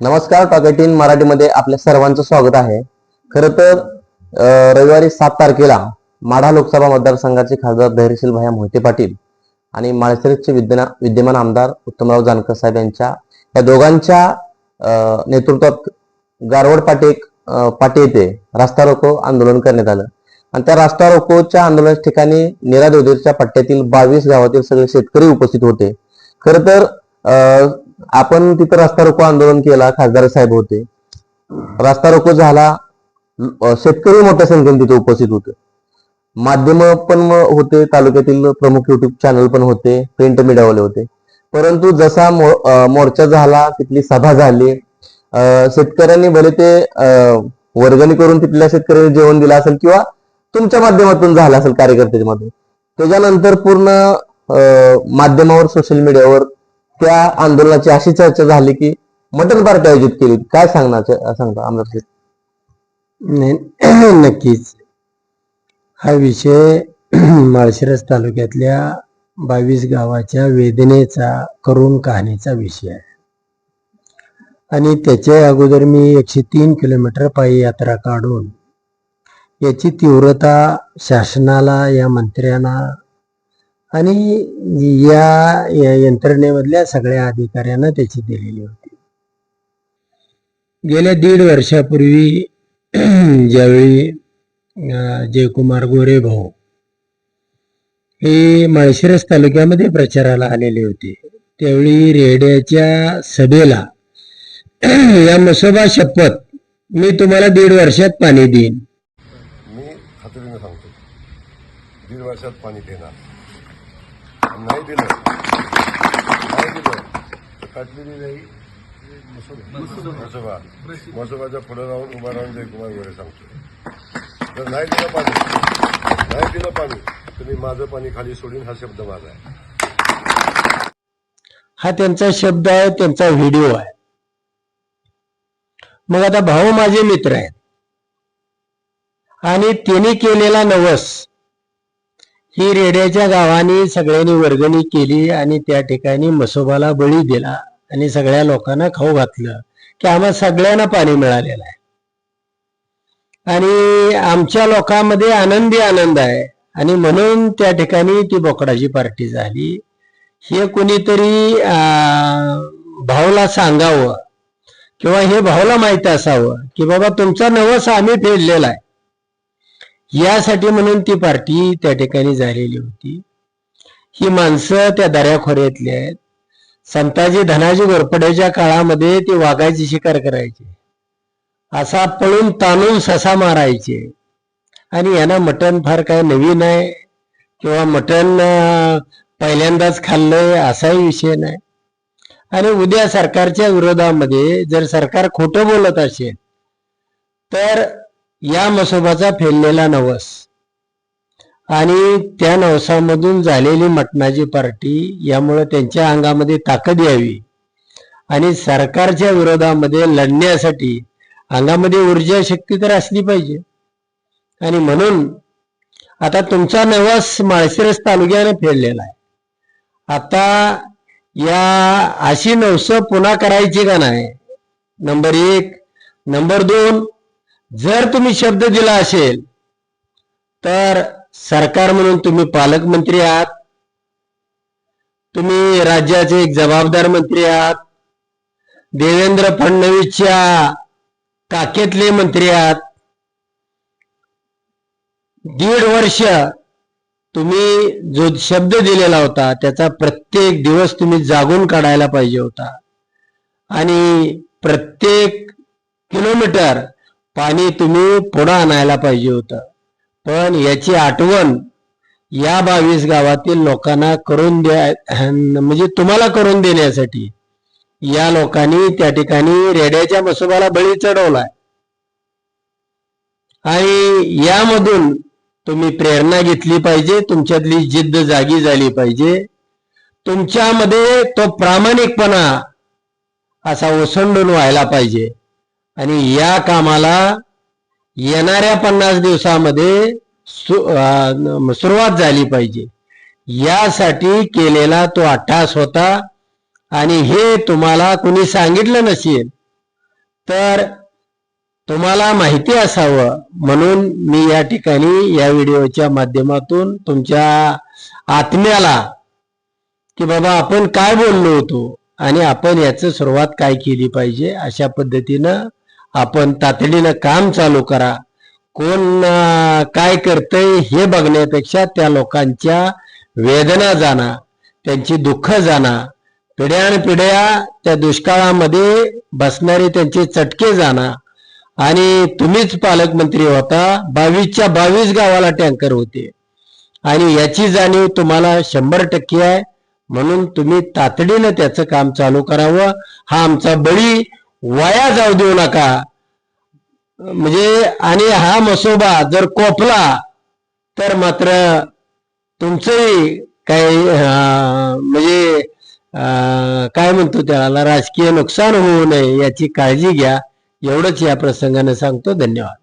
नमस्कार टॉकेटिन मराठीमध्ये आपल्या सर्वांचं स्वागत आहे. खर तर रविवारी सात तारखेला माढा लोकसभा मतदारसंघाचे खासदार धैर्यशील भाया मोहिते पाटील आणि माळशिरसचे विद्यना विद्यमान आमदार उत्तमराव जानकर साहेब यांच्या या दोघांच्या नेतृत्वात गारवड पाटेक पाटी येथे रास्ता रोको आंदोलन करण्यात आलं. आणि त्या रास्ता रोकोच्या आंदोलनाच्या ठिकाणी निरा देवदेवच्या पट्ट्यातील बावीस गावातील सगळे शेतकरी उपस्थित होते. खर तर आपण तिथं रास्ता रोको आंदोलन केला खासदार साहेब होते. रास्ता रोको झाला शेतकरी मोठ्या संख्येने तिथे उपस्थित होते. माध्यम पण होते तालुक्यातील प्रमुख युट्यूब चॅनल पण होते प्रिंट मीडियावाले होते. परंतु जसा मोर्चा झाला तिथली सभा झाली शेतकऱ्यांनी भले ते वर्गणी करून तिथल्या शेतकऱ्यांनी जेवण दिलं असेल किंवा तुमच्या माध्यमातून झालं असेल कार्यकर्त्याच्या मध्ये त्याच्यानंतर पूर्ण माध्यमावर सोशल मीडियावर त्या आंदोलनाची अशी चर्चा झाली की मटन पार्टी आयोजित केली. काय सांगणार सांगता आमदार नाही नक्कीच. हा विषय माळशिरस तालुक्यातल्या बावीस गावाच्या वेदनेचा करुण कहाणीचा विषय आहे. आणि त्याच्या अगोदर मी एकशे तीन किलोमीटर पायी यात्रा काढून याची तीव्रता शासनाला या मंत्र्यांना आणि या या यंत्रणेमधल्या सगळ्या अधिकाऱ्यांना त्याची दिलेली होती. गेल्या दीड वर्षापूर्वी ज्यावेळी जयकुमार गोरे भाऊ हे माळशिरस तालुक्यामध्ये प्रचाराला आलेले होते त्यावेळी रेड्याच्या सभेला या मसोबा शपथ मी तुम्हाला दीड वर्षात पाणी देईन. मी खात्रीने सांगतो दीड वर्षात पाणी देणार. नाही दिलं. नाही दिलं. तर काटलेली नाही मसोबा मसोबाच्या पुढे राहून उभा राहून जयकुमार गोरे सांगतो. जर नाही दिलं पाणी. नाही दिलं पाणी. तर मी माझं पाणी खाली सोडीन हा शब्द माझा आहे. हा त्यांचा शब्द आहे त्यांचा व्हिडिओ आहे. मग आता भाऊ माझे मित्र आहेत. आणि त्यांनी केलेला नवस ही रेड्याच्या गावाने सगळ्यांनी वर्गणी केली आणि त्या ठिकाणी मसोबाला बळी दिला आणि सगळ्या लोकांना खाऊ घातलं की आम्हा सगळ्यांना पाणी मिळालेलं आहे. आणि आमच्या लोकांमध्ये आनंदी आनंद आहे. आणि म्हणून त्या ठिकाणी ती बोकडाची पार्टी झाली. हे कुणीतरी भाऊला सांगावं किंवा हे भाऊला माहीत असावं की बाबा तुमचा नवस आम्ही फेडलेला आहे. यासाठी म्हणून ती पार्टी त्या ठिकाणी झालेली होती. ही माणसं त्या दऱ्याखोऱ्यातली आहेत. संताजी धनाजी घोरपड्याच्या काळामध्ये ते वाघाची शिकार करायचे. असा पळून ताणून ससा मारायचे. आणि यांना मटण फार काय नवीन आहे किंवा मटण पहिल्यांदाच खाल्लंय असाही विषय नाही. आणि उद्या सरकारच्या विरोधामध्ये जर सरकार खोटं बोलत असेल तर या मसोबाचा फेललेला नवस. आणि त्या नवसामधून झालेली मटणाची पार्टी यामुळे त्यांच्या अंगामध्ये ताकद यावी. आणि सरकारच्या विरोधामध्ये लढण्यासाठी अंगामध्ये ऊर्जा शक्ती तर असली पाहिजे. आणि म्हणून आता तुमचा नवस माळशिरस तालुक्याने फेडलेला आहे. आता या अशी नवस पुन्हा करायची का नाही? नंबर एक. नंबर दोन. जर तुम्ही शब्द दिला असेल तर सरकार म्हणून तुम्ही पालकमंत्री आहात तुम्ही राज्याचे एक जबाबदार मंत्री आहात देवेंद्र फडणवीसच्या काकेतले मंत्री आहात दीड वर्ष तुम्ही जो शब्द दिलेला होता त्याचा प्रत्येक दिवस तुम्ही जागून काढायला पाहिजे होता. आणि प्रत्येक किलोमीटर पाणी तुम्ही पुढं आणायला पाहिजे होतं. पण याची आठवण या बावीस गावातील लोकांना करून द्या म्हणजे तुम्हाला करून देण्यासाठी. या लोकांनी त्या ठिकाणी रेड्याच्या मसोबाला बळी चढवलाय. आणि यामधून तुम्ही प्रेरणा घेतली पाहिजे तुमच्यातली जिद्द जागी झाली पाहिजे. तुमच्यामध्ये तो प्रामाणिकपणा असा ओसंडून व्हायला पाहिजे. आणि या कामाला येणाऱ्या पन्नास दिवसामध्ये सु- सुरुवात झाली पाहिजे. यासाठी केलेला तो अट्टास होता आणि हे तुम्हाला कुणी सांगितलं नसेल तर तुम्हाला माहिती असावं. म्हणून मी या ठिकाणी या व्हिडिओच्या माध्यमातून तुमच्या आत्म्याला की बाबा आपण काय बोललो होतो आणि आपण याचं सुरुवात काय केली पाहिजे अशा पद्धतीनं आपण तातडीनं काम चालू करा. कोण काय करतंय हे बघण्यापेक्षा त्या लोकांच्या वेदना जाणा त्यांची दुःख जाणा. पिढ्यानपिढ्या त्या दुष्काळामध्ये बसणारे त्यांचे चटके जाणा. आणि तुम्हीच पालकमंत्री होता बावीसच्या बावीस गावाला टँकर होते. आणि याची जाणीव तुम्हाला शंभर टक्के आहे. म्हणून तुम्ही तातडीनं त्याचं काम चालू करावं. हा आमचा बळी वाया जाऊ देऊ नका. म्हणजे आणि हा मसोबा जर कोपला तर मात्र तुमचंही काही म्हणजे काय म्हणतो त्याला राजकीय नुकसान होऊ नये याची काळजी घ्या. एवढंच या प्रसंगाने सांगतो. धन्यवाद.